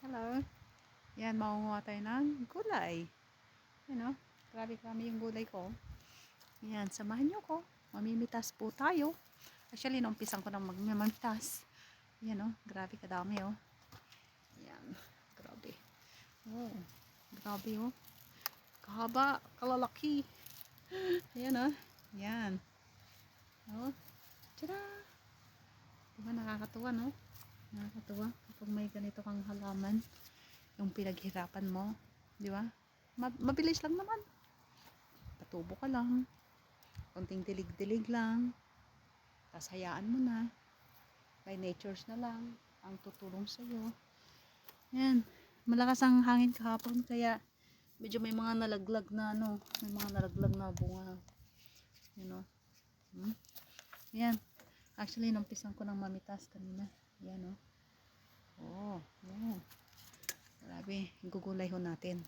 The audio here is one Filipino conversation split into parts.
Hello. Yan, maunguha tayo ng gulay. You know, grabe kami yung gulay ko. Yan, samahan nyo ko. Mamimitas po tayo. Actually, naumpisan ko nang magmamitas. Yan oh, grabe kadami oh. Yan, grabe. Oh, grabe oh. Kahaba, kalalaki. Yan oh. Yan. Oh. Tara. Diba nakakatuwa no? Nakakatuwa kapag may ganito kang halaman yung pinaghirapan mo, di ba? Ma- mabilis lang naman. Patubo ka lang. Konting dilig-dilig lang. Tapos hayaan mo na. By natures na lang ang tutulong sa iyo. Yan. Malakas ang hangin kahapon kaya medyo may mga nalaglag na ano, may mga nalaglag na bunga. You know. Hmm? Yan. Actually, numpisan ko ng mamitas kanina. Yan. Oh, yan. Grabe, gugulay ho natin.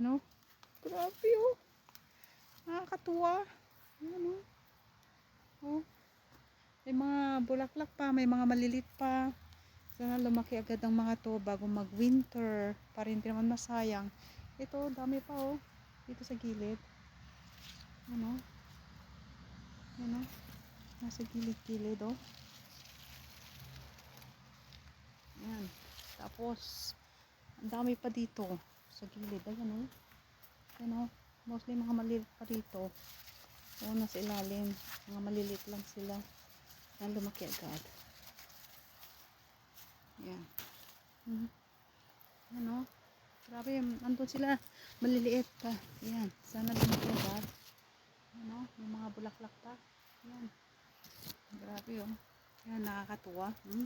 Ano? Grabe, oh. Nakakatuwa. Yan, oh. Oh. May mga bulaklak pa, may mga malilit pa. Sana lumaki agad ang mga to bago mag-winter. Para hindi naman masayang. Ito, dami pa, oh. Dito sa gilid. Ano? Ano? Nasa gilid-gilid, oh. Yan. Tapos, ang dami pa dito sa gilid. Ayan, oh. Ayan, oh. Mostly mga malilit pa dito. Oo, nasa ilalim. Mga malilit lang sila. Yan, lumaki agad. Yan. Hmm. Yan, oh. Grabe, andun sila. Maliliit pa. Yan. Sana lumaki agad. Yan, oh. May mga bulaklak pa. Yan. Grabe, oh. Yan, nakakatuwa. Hmm?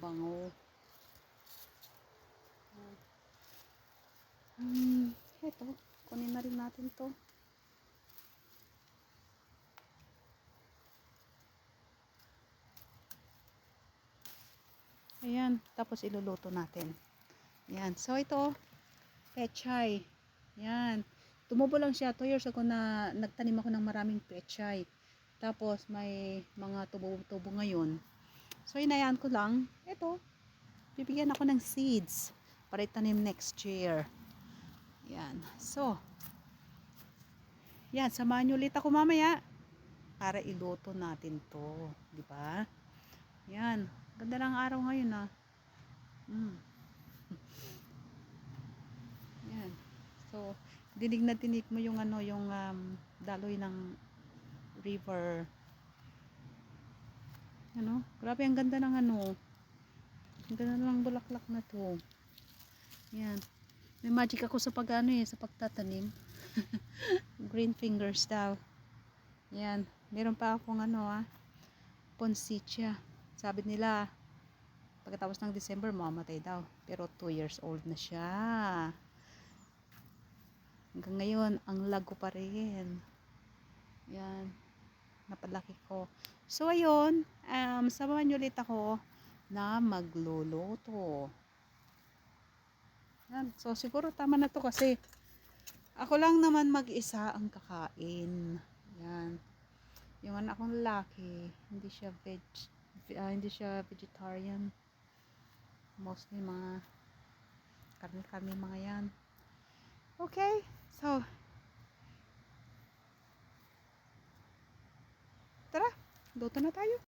Bango. Hmm, eto. Kunin na rin natin to. Ayan, tapos iluluto natin. Yan. So, ito, pechay. Yan. Tumubo lang siya. 2 years ago na nagtanim ako ng maraming pechay. Tapos, may mga tubo-tubo ngayon. So, inayaan ko lang. Ito, bibigyan ako ng seeds para itanim next year. Yan. So, yan. Samahan nyo ulit ako mamaya para iluto natin to. Di ba? Yan. Ganda ng araw ngayon ah. Mm. Yan. So, dinig na tinig mo yung ano, yung um, daloy ng river. Ano? Grabe, ang ganda ng ano. Ang ganda ng bulaklak na to. Yan. May magic ako sa pag ano eh, sa pagtatanim. Green fingers daw. Yan. Meron pa akong ano ah, ponsitia. Sabi nila, pagkatapos ng December, mamamatay daw. Pero 2 years old na siya. Hanggang ngayon, ang lago pa rin. Yan. Napalaki ko. So, ayun. Um, samahan nyo ulit ako na magluluto. Yan. So, siguro tama na to kasi ako lang naman mag-isa ang kakain. Yan. Yung anak kong lalaki, hindi siya veg, uh, hindi siya vegetarian. Mostly mga karne-karne mga yan. Okay. So, tara, luto na tayo.